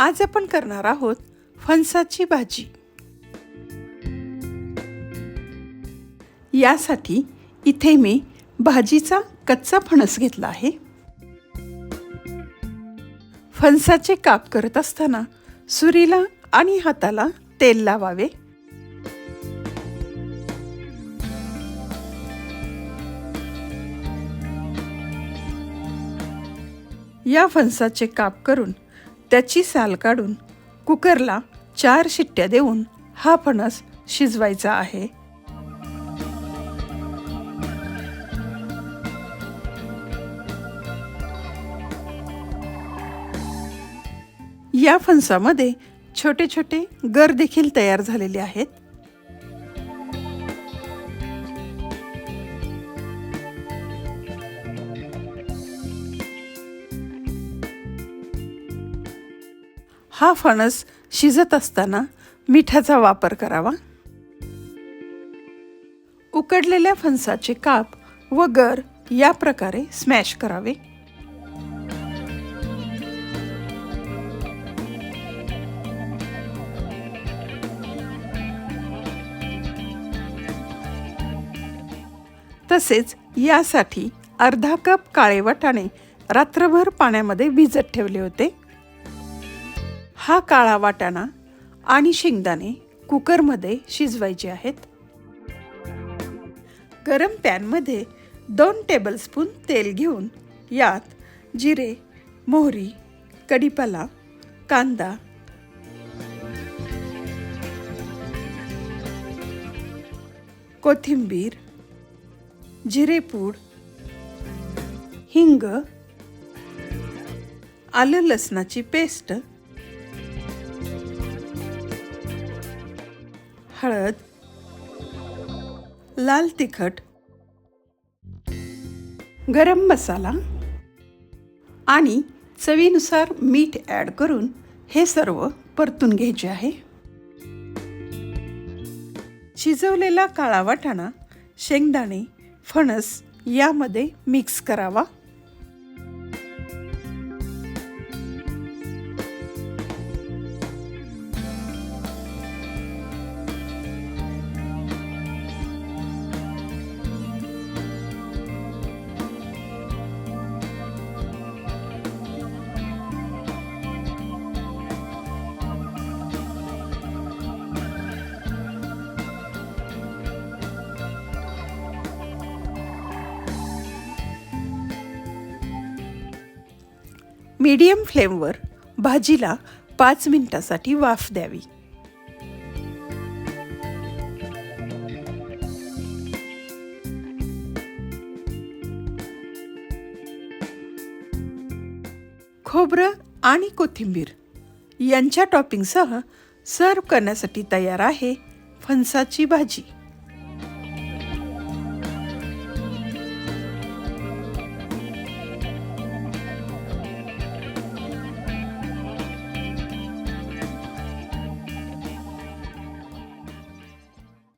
आज आपण करणार आहोत फणसाची भाजी. यासाठी इथे मी भाजीचा कच्चा फणस घेतला आहे. फणसाचे काप करत असताना सुरीला आणि हाताला तेल लावावे. या फणसाचे काप करून त्याची साल काढून कुकरला चार शिट्ट्या देऊन हा फणस शिजवायचा आहे. या फणसामध्ये छोटे छोटे गर देखील तयार झालेले आहेत. हा फणस शिजत असताना मिठाचा वापर करावा. उकडलेल्या फणसाचे काप व गर या प्रकारे स्मॅश करावे. तसेच यासाठी अर्धा कप काळे वाटाणे रात्रभर पाण्यामध्ये भिजत ठेवले होते. हा काळा वाटाणा आणि शेंगदाणे कुकरमध्ये शिजवायचे आहेत. गरम पॅनमध्ये दोन टेबलस्पून तेल घेऊन यात जिरे मोहरी कढीपाला कांदा कोथिंबीर जिरेपूड हिंग आलं लसणाची पेस्ट हळद लाल तिखट गरम मसाला आणि चवीनुसार मीठ ॲड करून हे सर्व परतून घ्यायचे आहे. शिजवलेला काळा वाटाणा शेंगदाणे फणस यामध्ये मिक्स करावा. मीडियम फ्लेमवर भाजीला पाच मिनिटासाठी वाफ द्यावी. खोबरं आणि कोथिंबीर यांच्या टॉपिंगसह सर्व करण्यासाठी तयार आहे फणसाची भाजी.